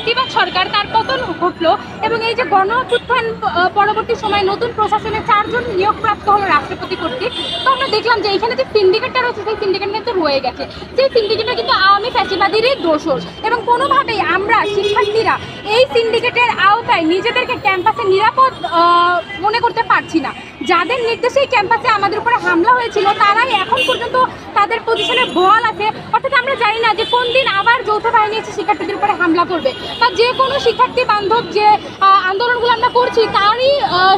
ফ্যাসিবাদ সরকার তার পতন ঘটলো এবং এই যে গণ পরবর্তী সময় নতুন প্রশাসনে চারজন নিয়োগপ্রাপ্ত হলো রাষ্ট্রপতি কর্তৃক। তো আমরা দেখলাম যে এখানে যে সিন্ডিকেটটা রয়েছে, সেই সিন্ডিকেট কিন্তু রয়ে গেছে। সেই সিন্ডিকেটটা কিন্তু আওয়ামী ফ্যাসিবাদেরই দোষর এবং কোনোভাবেই আমরা শিক্ষার্থীরা এই সিন্ডিকেটের আওতায় নিজেদেরকে ক্যাম্পাসে নিরাপদ মনে করতে পারছি না। যাদের নির্দেশে এই ক্যাম্পাসে আমাদের উপরে হামলা হয়েছিল, তারাই এখন পর্যন্ত তাদের পজিশনে বল আছে। অর্থাৎ আমরা জানি না যে কোন দিন আবার যৌথ বাহিনী এসে শিক্ষার্থীদের হামলা করবে। বা যে কোনো শিক্ষার্থী বান্ধব যে আন্দোলনগুলো আমরা করছি, তারই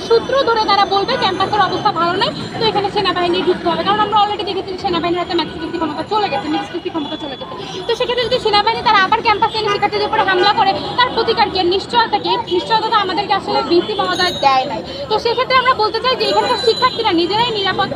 সূত্র ধরে তারা বলবে ক্যাম্পাসের অবস্থা ভালো নেই, তো এখানে সেনাবাহিনী ঢুকতে হবে। কারণ আমরা অলরেডি দেখেছি সেনাবাহিনীর হাতে ম্যাক্সিমাম ক্ষমতা চলে গেছে ম্যাক্সিমাম ক্ষমতা চলে গেছে। তো সেক্ষেত্রে যদি সেনাবাহিনী তারা আবার ক্যাম্পাসে এনে শিক্ষার্থীদের উপরে হামলা করে, তার প্রতিকার কি? নিশ্চয়তা কি? নিশ্চয়তা আমাদেরকে আসলে বিসি মহোদয় দেয় নাই। তো সেক্ষেত্রে আমরা বলতে চাই যে এখানকার শিক্ষার্থীরা নিজেরাই নিরাপদ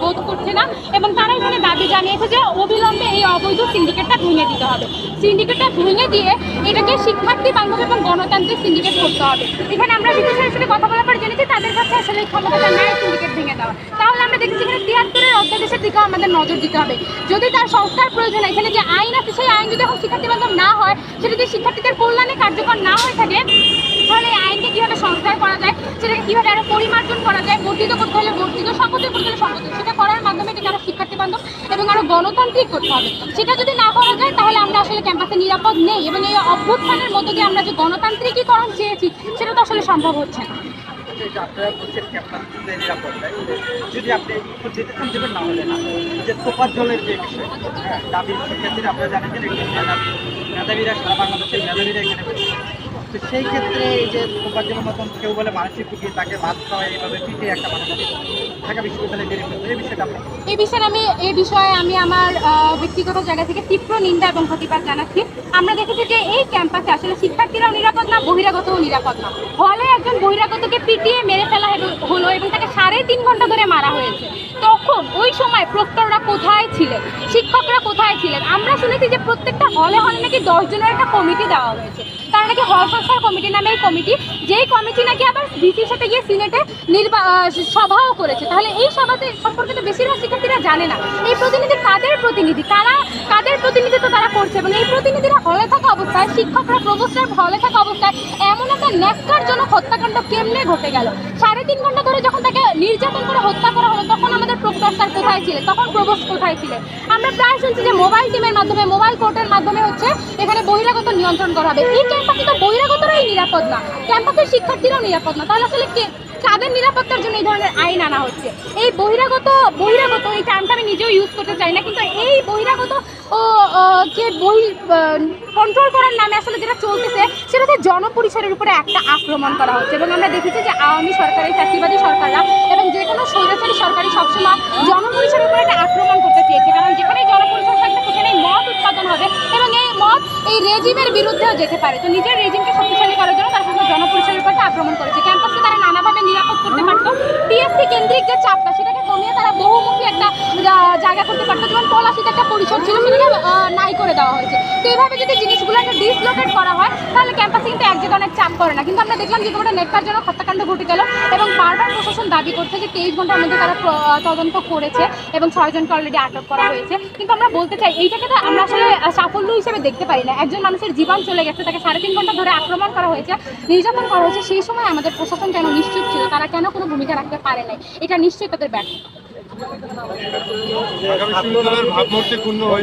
বোধ করছে না, এবং তারা এখানে দাবি জানিয়েছে যে অবিলম্বে এই অবৈধ সিন্ডিকেটটা ভেঙে দিতে হবে। সিন্ডিকেটটা ভেঙে দিয়ে এটাকে শিক্ষার্থী, বান্ধব এবং গণতান্ত্রিক সিন্ডিকেট করতে হবে। এখানে আমরা বিদেশের সাথে কথা বলার পর জেনেছি, তাদের কাছে আসলে এই ক্ষমতাটা নেয় সিন্ডিকেট ভেঙে দেওয়া। তাহলে আমরা দেখছি এখানে তিয়াত্তরের অধ্যাদেশের দিকেও আমাদের নজর দিতে হবে। যদি তার সংস্থার প্রয়োজন এখানে যে আইন আছে, সেই আইন যদি এখন শিক্ষার্থী বান্ধব না হয় সেটা যদি শিক্ষার্থীদের কল্যাণে কার্যকর না হয়ে থাকে, তাহলে এই আইনকে কীভাবে সংস্কার করা যায়, সেটাকে কীভাবে আরও পরিমার্জন করা যায়, বর্ধিত করতে হলে বর্ধিত, সংগঠিত করতে হলে সংগঠিত, সেটা করার মাধ্যমে এটাকে আরও শিক্ষার্থী বান্ধব এবং আরও গণতান্ত্রিক করতে হবে। সেটা যদি না করা যায়, তাহলে আমরা আসলে ক্যাম্পাসে নিরাপদ নেই এবং এই অভ্যুত্থানের মধ্যে দিয়ে আমরা যে গণতান্ত্রিকীকরণ চেয়েছি, সেটা তো আসলে সম্ভব হচ্ছে না। আপনারা বলছেন নিরাপত্তায় যদি আপনি যেতে চান দেবেন না হলে না। যে তোপার জলের যে বিষয় হ্যাঁ দাবি শিক্ষার্থীরা আপনারা জানেন যে মেধাবীরা সারা বাংলাদেশের মেধাবীরা এখানে তো সেই ক্ষেত্রে এই যে উপার্জনের মতন কেউ বলে মানসিক রুগী তাকে বাদ খাওয়া এইভাবে পিটিয়ে একটা মানুষ এই এই বিষয়ে আমি, এই বিষয়ে আমি আমার ব্যক্তিগত জায়গা থেকে তীব্র নিন্দা এবং প্রতিবাদ জানাচ্ছি। আমরা দেখেছি যে এই ক্যাম্পাসে আসলে শিক্ষার্থীরাও নিরাপদ না, বহিরাগতও নিরাপদ না। হলে একজন বহিরাগতকে পিটিয়ে মেরে ফেলা হলো এবং তাকে সাড়ে তিন ঘণ্টা ধরে মারা হয়েছে। তখন ওই সময় প্রক্টররা কোথায় ছিলেন? শিক্ষকরা কোথায় ছিলেন? আমরা শুনেছি যে প্রত্যেকটা হলে হলে নাকি দশজনের একটা কমিটি দেওয়া হয়েছে। তারা নাকি হল সংস্কার কমিটি নামে এই কমিটি, যেই কমিটি নাকি আবার ডিসির সাথে গিয়ে সিনেটে নির্বা সভাও করেছে। তাহলে এই সভাতে সম্পর্কে তো বেশিরভাগ শিক্ষার্থীরা জানে না। এই প্রতিনিধি কাদের প্রতিনিধি? কারা কাদের প্রতিনিধিত্ব তারা করছে? এবং এই প্রতিনিধিরা হলে থাকা অবস্থায়, শিক্ষকরা প্রবোস্টার হলে থাকা অবস্থায় হত্যাকাণ্ড ঘটে তিন ঘণ্টা ধরে যখন নির্যাতন করে হত্যা করা হলো, তখন আমাদের কোথায় তখন কোথায় আমরা প্রায় শুনছি যে মোবাইল মাধ্যমে, মোবাইল কোর্টের মাধ্যমে হচ্ছে এখানে বহিরাগত নিয়ন্ত্রণ করা হবে। এই ক্যাম্পাসে তো বহিরাগতরাই নিরাপদ না। ক্যাম্পাসের শিক্ষার্থীরাও নিরাপদ না। তাহলে আসলে কে তাদের নিরাপত্তার জন্য এই ধরনের আইন আনা হচ্ছে? এই বহিরাগত বহিরাগত এই টার্মটা আমি নিজেও ইউজ করতে চাই না, কিন্তু এই বহিরাগত ও যে বই কন্ট্রোল করার নামে আসলে যেটা চলতেছে সেটা হচ্ছে জনপরিসরের উপরে একটা আক্রমণ করা হচ্ছে। এবং আমরা দেখেছি যে আওয়ামী সরকারের, চাকরিবাদী সরকাররা এই রেজিমের বিরুদ্ধেও যেতে পারে। তো নিজের রেজিমকে শক্তিশালী করার জন্য তারা জনপরিচয়ের একটা আক্রমণ করেছে। ক্যাম্পাসে তারা নানাভাবে নিরাপদ করতে পারতো পিএসসি কেন্দ্রিক যে চাপটা সেটাকে কমিয়ে তারা বহুমুখী একটা জা- জায়গা করতে পারতো। যেমন পলাশিতে একটা পরিসর ছিল, সেটাকে নাই করে দেওয়া হয়েছে। তো এইভাবে যদি জিনিসগুলোকে ডিসলোকেট করা হয়, তাহলে ক্যাম্পাসে কিন্তু এক জায়গায় অনেক চাপ করে না। কিন্তু আমরা দেখলাম যে তোমার নেটকারজনক হত্যাকাণ্ড ঘটে গেল এবং বারবার প্রশাসন দাবি করছে যে তেইশ ঘণ্টার মধ্যে তারা তদন্ত করেছে এবং ছয়জনকে অলরেডি আটক করা হয়েছে। কিন্তু আমরা বলতে চাই, এইটাকে তো আমরা আসলে সাফল্য হিসেবে দেখতে পারি না। একজন মানুষের জীবন চলে গেছে, তাকে সাড়ে তিন ঘণ্টা ধরে আক্রমণ করা হয়েছে, নির্যাতন করা হয়েছে, সেই সময় আমাদের প্রশাসন কেন নিশ্চুপ ছিল? তারা কেন কোনো ভূমিকা রাখতে পারে নাই? এটা নিশ্চয়ই তাদের ব্যর্থ ঢাকা বিশ্ববিদ্যালয়ের ভাবমূর্তি পূর্ণ হয়েছে।